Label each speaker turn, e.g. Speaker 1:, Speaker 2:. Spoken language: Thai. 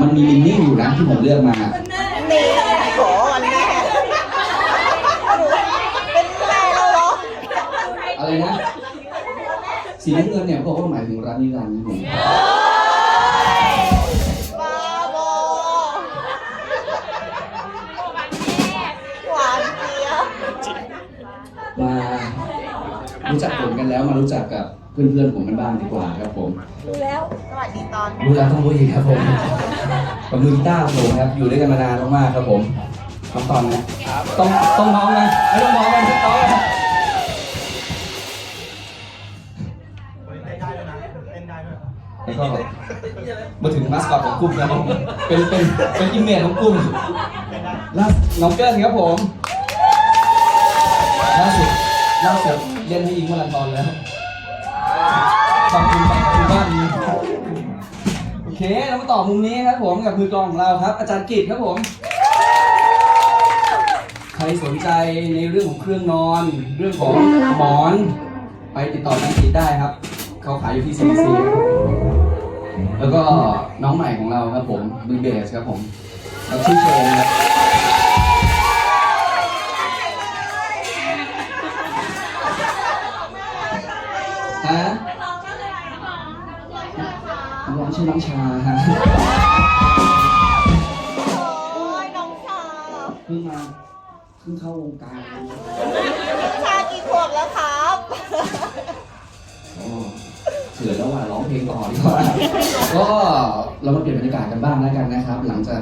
Speaker 1: มันมีมินนิ่งอยู่นะที่ผมเลือกมา
Speaker 2: นี่ขอวันแม่เป็นแม่เราเหรอ
Speaker 1: อะไรนะ สีน้ำเงินเนี่ยเขาบอกว่าหมายถึงรักนิรันดร์นะผม
Speaker 2: บ้าบอหวานเจี๊ยบ
Speaker 1: มารู้จักผมกันแล้วมารู้จักกับเพื่อนๆผมกันบ้างดีกว่าครับผม
Speaker 2: ดูแล้ว สวัสดีตอน
Speaker 1: รู้แล้วต้องรู้อีกครับผม กับมือกีตาร์ของผมครับ อยู่ด้วยกันมานานมากๆครับผมน้องตอนนะต้องต้องน้องนะไม่ต้องน้องนะต้องน้องนะแล้วก็มาถึงมาสคอตของกลุ่มแล้วผมเป็นเป็นเป็นอิมเมจของกลุ่มแล้วน้องเกิ้ลครับผมล่าสุดล่าสุดเล่นให้อิงมาราธอนแล้วขอบคุณขอบคุณบ้านนี้โอ เคเรามาต่อมุมนี้ครับผมกับมือกลองของเราครับ อาจารย์กิตครับผม ใครสนใจในเรื่องของเครื่องนอน เรื่องของหมอน ไปติดต่ออาจารย์กิตได้ครับ เขาขายอยู่ที่ซีซีแล้วก็น้องใหม่ของเราครับผมมือเบสครับผมเราชื่อเชนครับฮะ น้องชื่อน้องชาฮะ
Speaker 2: โอ้ยน้องชา
Speaker 1: เพิ่งมาเพิ่งเข้าวงการ
Speaker 2: น้องชากี่ขวบแล้วครับ
Speaker 1: โอ้เสือแล้วว่าร้องเพลงก่อนดีกว่าก็เรามาเปลี่ยนบรรยากาศกันบ้างแล้วกันนะครับ หลังจาก